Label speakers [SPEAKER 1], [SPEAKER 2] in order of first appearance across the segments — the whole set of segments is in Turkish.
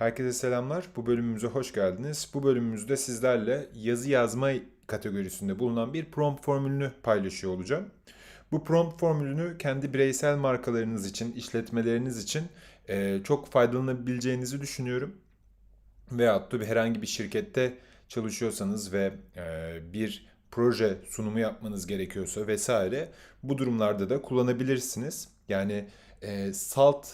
[SPEAKER 1] Herkese selamlar. Bu bölümümüze hoş geldiniz. Bu bölümümüzde sizlerle yazı yazma kategorisinde bulunan bir prompt formülünü paylaşıyor olacağım. Bu prompt formülünü kendi bireysel markalarınız için, işletmeleriniz için e, çok faydalanabileceğinizi düşünüyorum. Veyahut da herhangi bir şirkette çalışıyorsanız ve e, bir proje sunumu yapmanız gerekiyorsa vesaire bu durumlarda da kullanabilirsiniz. Yani e, salt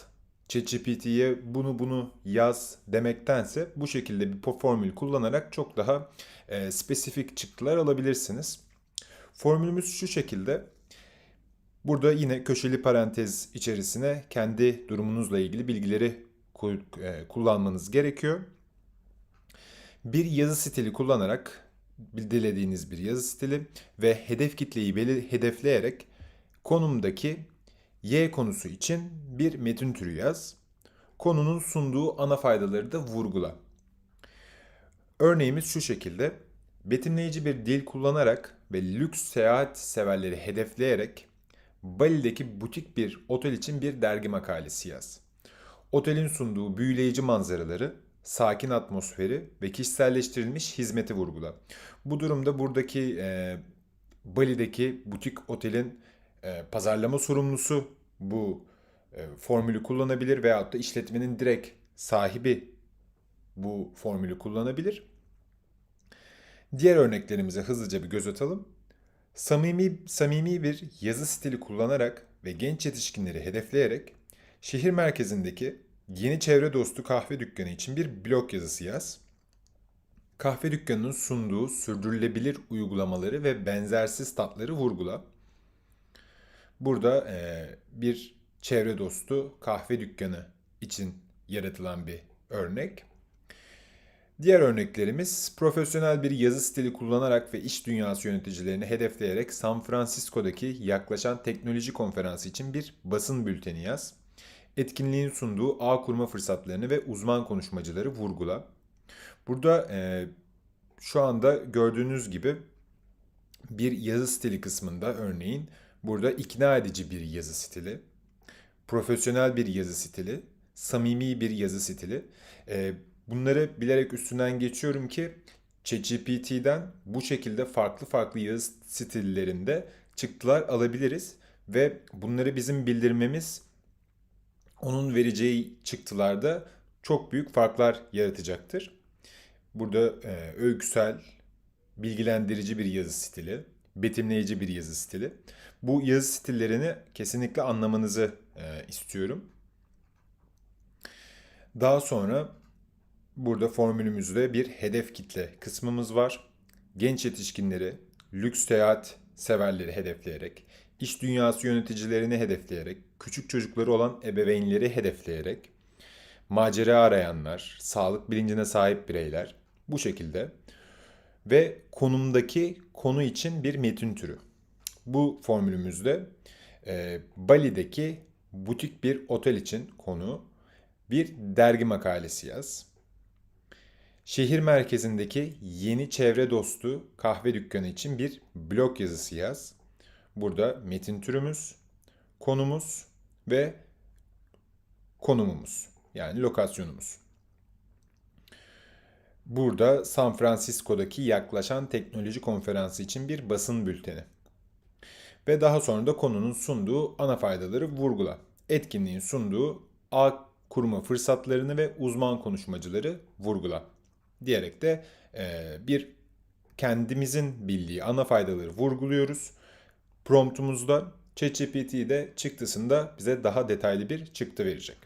[SPEAKER 1] ChatGPT'ye bunu bunu yaz demektense bu şekilde bir formül kullanarak çok daha e, spesifik çıktılar alabilirsiniz. Formülümüz şu şekilde. Burada yine köşeli parantez içerisine kendi durumunuzla ilgili bilgileri e, kullanmanız gerekiyor. Bir yazı stili kullanarak dilediğiniz bir yazı stili ve hedef kitleyi hedefleyerek konumdaki Y konusu için bir metin türü yaz. Konunun sunduğu ana faydaları da vurgula. Örneğimiz şu şekilde. Betimleyici bir dil kullanarak ve lüks seyahat severleri hedefleyerek Bali'deki butik bir otel için bir dergi makalesi yaz. Otelin sunduğu büyüleyici manzaraları, sakin atmosferi ve kişiselleştirilmiş hizmeti vurgula. Bu durumda buradaki e, Bali'deki butik otelin e, pazarlama sorumlusu bu e, formülü kullanabilir veyahut da işletmenin direkt sahibi bu formülü kullanabilir. Diğer örneklerimize hızlıca bir göz atalım. Samimi, samimi bir yazı stili kullanarak ve genç yetişkinleri hedefleyerek şehir merkezindeki yeni çevre dostu kahve dükkanı için bir blog yazısı yaz. Kahve dükkanının sunduğu sürdürülebilir uygulamaları ve benzersiz tatları vurgula. Burada e, bir çevre dostu kahve dükkanı için yaratılan bir örnek. Diğer örneklerimiz profesyonel bir yazı stili kullanarak ve iş dünyası yöneticilerini hedefleyerek San Francisco'daki yaklaşan teknoloji konferansı için bir basın bülteni yaz. Etkinliğin sunduğu ağ kurma fırsatlarını ve uzman konuşmacıları vurgula. Burada e, şu anda gördüğünüz gibi bir yazı stili kısmında örneğin Burada ikna edici bir yazı stili, profesyonel bir yazı stili, samimi bir yazı stili. E, bunları bilerek üstünden geçiyorum ki ChatGPT'den bu şekilde farklı farklı yazı stillerinde çıktılar alabiliriz ve bunları bizim bildirmemiz onun vereceği çıktılarda çok büyük farklar yaratacaktır. Burada e, öyküsel, bilgilendirici bir yazı stili, betimleyici bir yazı stili. Bu yazı stillerini kesinlikle anlamanızı e, istiyorum. Daha sonra burada formülümüzde bir hedef kitle kısmımız var. Genç yetişkinleri, lüks seyahat severleri hedefleyerek, iş dünyası yöneticilerini hedefleyerek, küçük çocukları olan ebeveynleri hedefleyerek, macera arayanlar, sağlık bilincine sahip bireyler bu şekilde ve konumdaki konu için bir metin türü. Bu formülümüzde e, Bali'deki butik bir otel için konu bir dergi makalesi yaz. Şehir merkezindeki yeni çevre dostu kahve dükkanı için bir blog yazısı yaz. Burada metin türümüz, konumuz ve konumumuz yani lokasyonumuz. Burada San Francisco'daki yaklaşan teknoloji konferansı için bir basın bülteni ve daha sonra da konunun sunduğu ana faydaları vurgula. Etkinliğin sunduğu ağ kurma fırsatlarını ve uzman konuşmacıları vurgula. Diyerek de e, bir kendimizin bildiği ana faydaları vurguluyoruz. Promptumuzda ChatGPT'de çıktısında bize daha detaylı bir çıktı verecek.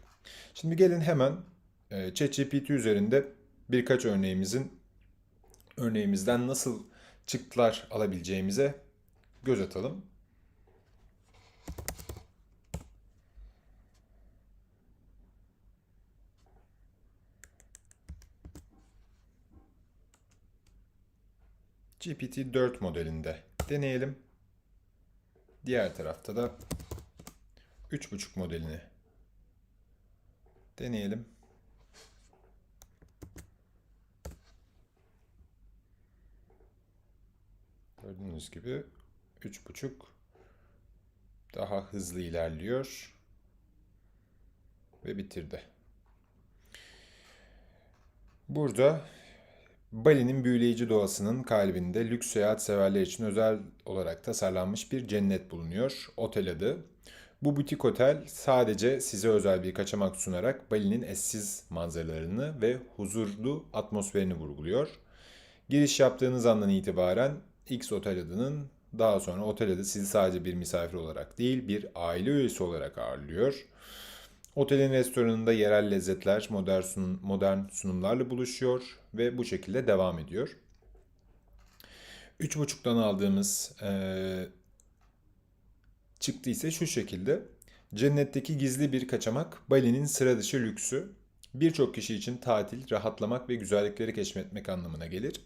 [SPEAKER 1] Şimdi gelin hemen e, ChatGPT üzerinde birkaç örneğimizin örneğimizden nasıl çıktılar alabileceğimize göz atalım. GPT-4 modelinde deneyelim. Diğer tarafta da 3.5 modelini deneyelim. Gördüğünüz gibi 3.5 daha hızlı ilerliyor ve bitirdi. Burada Bali'nin büyüleyici doğasının kalbinde lüks seyahat severler için özel olarak tasarlanmış bir cennet bulunuyor. Otel adı. Bu butik otel sadece size özel bir kaçamak sunarak Bali'nin eşsiz manzaralarını ve huzurlu atmosferini vurguluyor. Giriş yaptığınız andan itibaren X Otel adının daha sonra otel adı sizi sadece bir misafir olarak değil bir aile üyesi olarak ağırlıyor. Otelin restoranında yerel lezzetler modern, sunum, modern sunumlarla buluşuyor ve bu şekilde devam ediyor. 3.5'tan aldığımız e, çıktı ise şu şekilde. Cennetteki gizli bir kaçamak Bali'nin sıra dışı lüksü. Birçok kişi için tatil, rahatlamak ve güzellikleri keşfetmek anlamına gelir.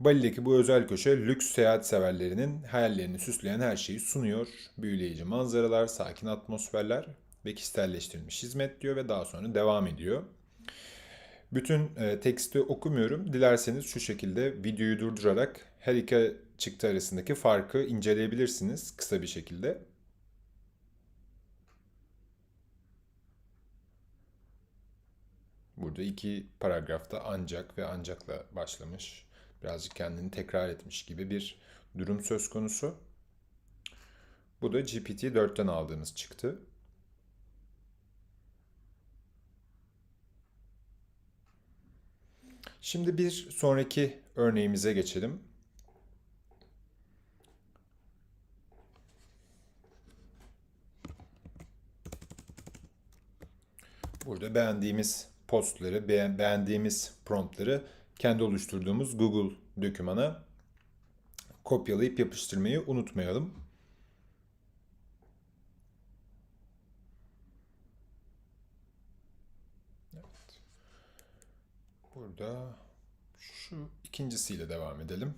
[SPEAKER 1] Bali'deki bu özel köşe lüks seyahat severlerinin hayallerini süsleyen her şeyi sunuyor. Büyüleyici manzaralar, sakin atmosferler ve kişiselleştirilmiş hizmet diyor ve daha sonra devam ediyor. Bütün e, teksti okumuyorum. Dilerseniz şu şekilde videoyu durdurarak her iki çıktı arasındaki farkı inceleyebilirsiniz kısa bir şekilde. Burada iki paragrafta ancak ve ancakla başlamış. Birazcık kendini tekrar etmiş gibi bir durum söz konusu. Bu da GPT-4'ten aldığımız çıktı. Şimdi bir sonraki örneğimize geçelim. Burada beğendiğimiz postları, beğendiğimiz promptları kendi oluşturduğumuz Google dokümana kopyalayıp yapıştırmayı unutmayalım. Evet. Burada şu ikincisiyle devam edelim.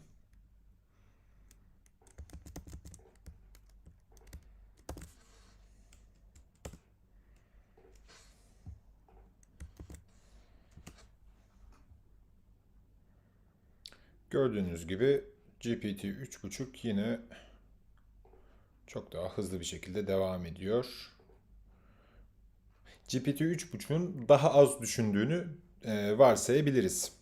[SPEAKER 1] Gördüğünüz gibi GPT 3.5 yine çok daha hızlı bir şekilde devam ediyor. GPT 3.5'un daha az düşündüğünü e, varsayabiliriz.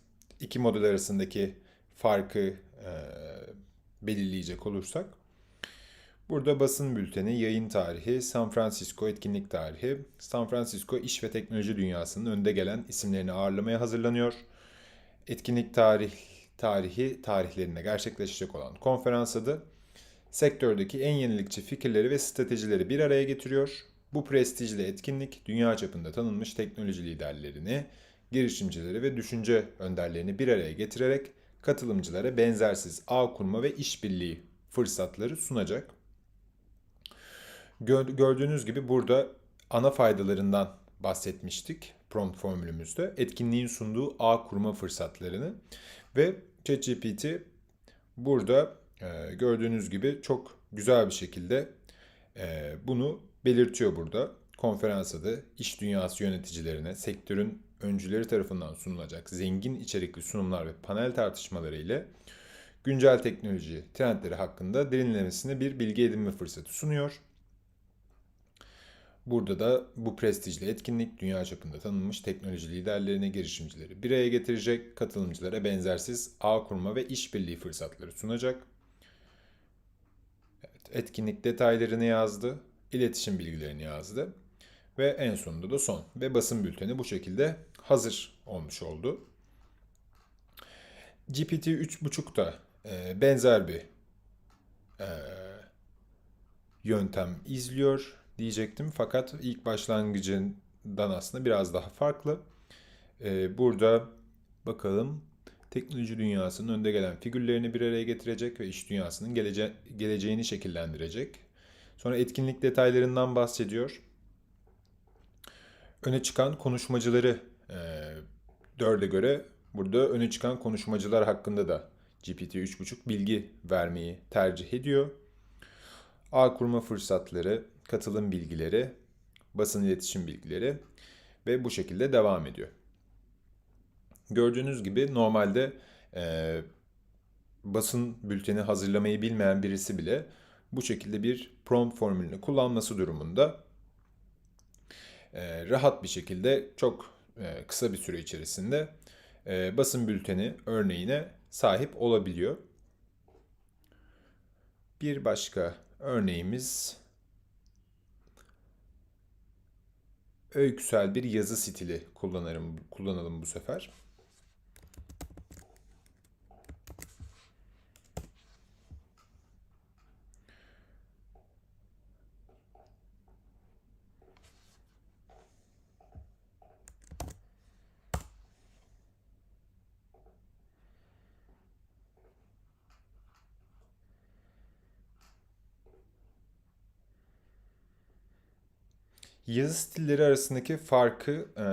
[SPEAKER 1] İki model arasındaki farkı e, belirleyecek olursak. Burada basın bülteni, yayın tarihi, San Francisco etkinlik tarihi. San Francisco iş ve teknoloji dünyasının önde gelen isimlerini ağırlamaya hazırlanıyor. Etkinlik tarih tarihi tarihlerinde gerçekleşecek olan konferans adı sektördeki en yenilikçi fikirleri ve stratejileri bir araya getiriyor. Bu prestijli etkinlik dünya çapında tanınmış teknoloji liderlerini, girişimcileri ve düşünce önderlerini bir araya getirerek katılımcılara benzersiz ağ kurma ve işbirliği fırsatları sunacak. Gördüğünüz gibi burada ana faydalarından bahsetmiştik prompt formülümüzde. Etkinliğin sunduğu ağ kurma fırsatlarını ve ChatGPT burada e, gördüğünüz gibi çok güzel bir şekilde e, bunu belirtiyor burada. Konferans adı iş dünyası yöneticilerine sektörün öncüleri tarafından sunulacak zengin içerikli sunumlar ve panel tartışmaları ile güncel teknoloji trendleri hakkında derinlemesine bir bilgi edinme fırsatı sunuyor. Burada da bu prestijli etkinlik dünya çapında tanınmış teknoloji liderlerini, girişimcileri bir araya getirecek, katılımcılara benzersiz ağ kurma ve işbirliği fırsatları sunacak. Evet, etkinlik detaylarını yazdı, iletişim bilgilerini yazdı ve en sonunda da son ve basın bülteni bu şekilde hazır olmuş oldu. GPT 3.5 da e, benzer bir e, yöntem izliyor diyecektim. Fakat ilk başlangıcından aslında biraz daha farklı. Ee, burada bakalım teknoloji dünyasının önde gelen figürlerini bir araya getirecek ve iş dünyasının gelece geleceğini şekillendirecek. Sonra etkinlik detaylarından bahsediyor. Öne çıkan konuşmacıları e, dörde göre burada öne çıkan konuşmacılar hakkında da GPT 3.5 bilgi vermeyi tercih ediyor. Ağ kurma fırsatları, katılım bilgileri, basın iletişim bilgileri ve bu şekilde devam ediyor. Gördüğünüz gibi normalde e, basın bülteni hazırlamayı bilmeyen birisi bile bu şekilde bir prompt formülünü kullanması durumunda e, rahat bir şekilde çok e, kısa bir süre içerisinde e, basın bülteni örneğine sahip olabiliyor. Bir başka örneğimiz öyküsel bir yazı stili kullanırım, kullanalım bu sefer. Yazı stilleri arasındaki farkı e,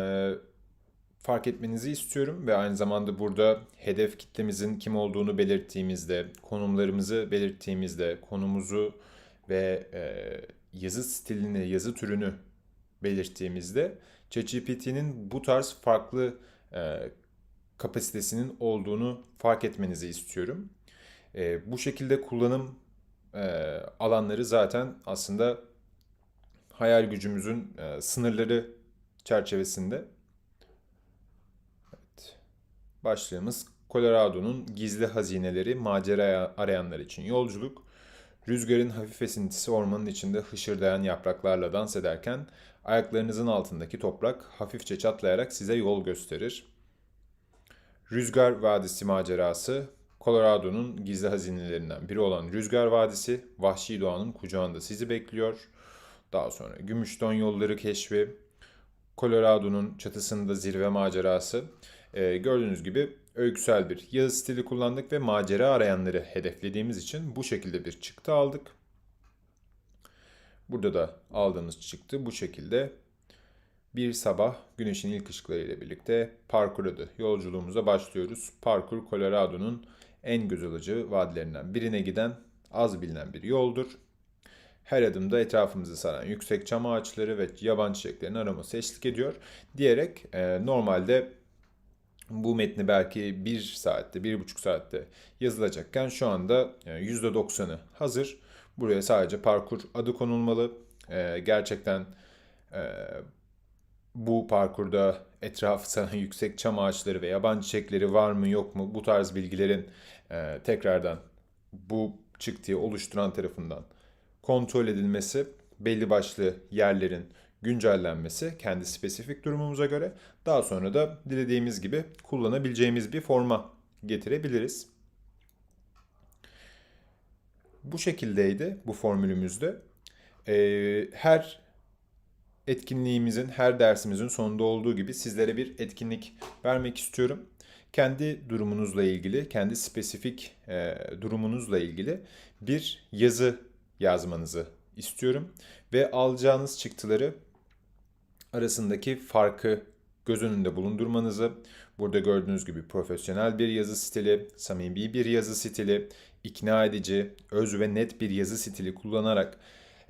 [SPEAKER 1] fark etmenizi istiyorum ve aynı zamanda burada hedef kitlemizin kim olduğunu belirttiğimizde, konumlarımızı belirttiğimizde, konumuzu ve e, yazı stilini, yazı türünü belirttiğimizde ChatGPT'nin bu tarz farklı e, kapasitesinin olduğunu fark etmenizi istiyorum. E, bu şekilde kullanım e, alanları zaten aslında hayal gücümüzün e, sınırları çerçevesinde. Evet. Başlığımız Colorado'nun gizli hazineleri, macera arayanlar için yolculuk. Rüzgarın hafif esintisi ormanın içinde hışırdayan yapraklarla dans ederken ayaklarınızın altındaki toprak hafifçe çatlayarak size yol gösterir. Rüzgar Vadisi macerası Colorado'nun gizli hazinelerinden biri olan Rüzgar Vadisi, vahşi doğanın kucağında sizi bekliyor. Daha sonra Gümüşton Yolları keşfi, Colorado'nun çatısında zirve macerası. Ee, gördüğünüz gibi öyküsel bir yazı stili kullandık ve macera arayanları hedeflediğimiz için bu şekilde bir çıktı aldık. Burada da aldığımız çıktı bu şekilde bir sabah güneşin ilk ışıklarıyla birlikte parkur adı yolculuğumuza başlıyoruz. Parkur Colorado'nun en göz alıcı vadilerinden birine giden az bilinen bir yoldur. Her adımda etrafımızı saran yüksek çam ağaçları ve yaban çiçeklerinin aroması eşlik ediyor diyerek e, normalde bu metni belki bir saatte, bir buçuk saatte yazılacakken şu anda %90'ı hazır. Buraya sadece parkur adı konulmalı. E, gerçekten e, bu parkurda etrafı saran yüksek çam ağaçları ve yaban çiçekleri var mı yok mu bu tarz bilgilerin e, tekrardan bu çıktığı oluşturan tarafından kontrol edilmesi, belli başlı yerlerin güncellenmesi kendi spesifik durumumuza göre daha sonra da dilediğimiz gibi kullanabileceğimiz bir forma getirebiliriz. Bu şekildeydi bu formülümüzde. Ee, her etkinliğimizin, her dersimizin sonunda olduğu gibi sizlere bir etkinlik vermek istiyorum. Kendi durumunuzla ilgili, kendi spesifik e, durumunuzla ilgili bir yazı yazmanızı istiyorum. Ve alacağınız çıktıları arasındaki farkı göz önünde bulundurmanızı, burada gördüğünüz gibi profesyonel bir yazı stili, samimi bir yazı stili, ikna edici, öz ve net bir yazı stili kullanarak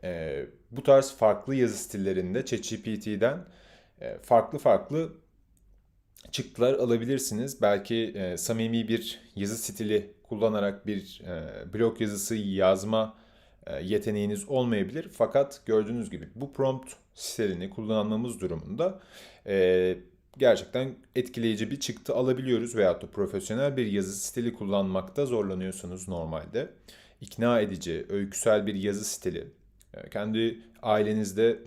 [SPEAKER 1] e, bu tarz farklı yazı stillerinde ChatGPT'den e, farklı farklı çıktılar alabilirsiniz. Belki e, samimi bir yazı stili kullanarak bir e, blog yazısı yazma yeteneğiniz olmayabilir. Fakat gördüğünüz gibi bu prompt stilini kullanmamız durumunda e, gerçekten etkileyici bir çıktı alabiliyoruz veyahut da profesyonel bir yazı stili kullanmakta zorlanıyorsunuz normalde. İkna edici, öyküsel bir yazı stili, e, kendi ailenizde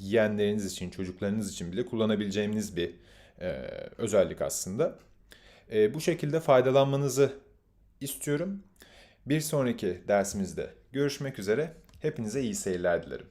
[SPEAKER 1] yeğenleriniz için, çocuklarınız için bile kullanabileceğiniz bir özellik aslında. Bu şekilde faydalanmanızı istiyorum. Bir sonraki dersimizde görüşmek üzere. Hepinize iyi seyirler dilerim.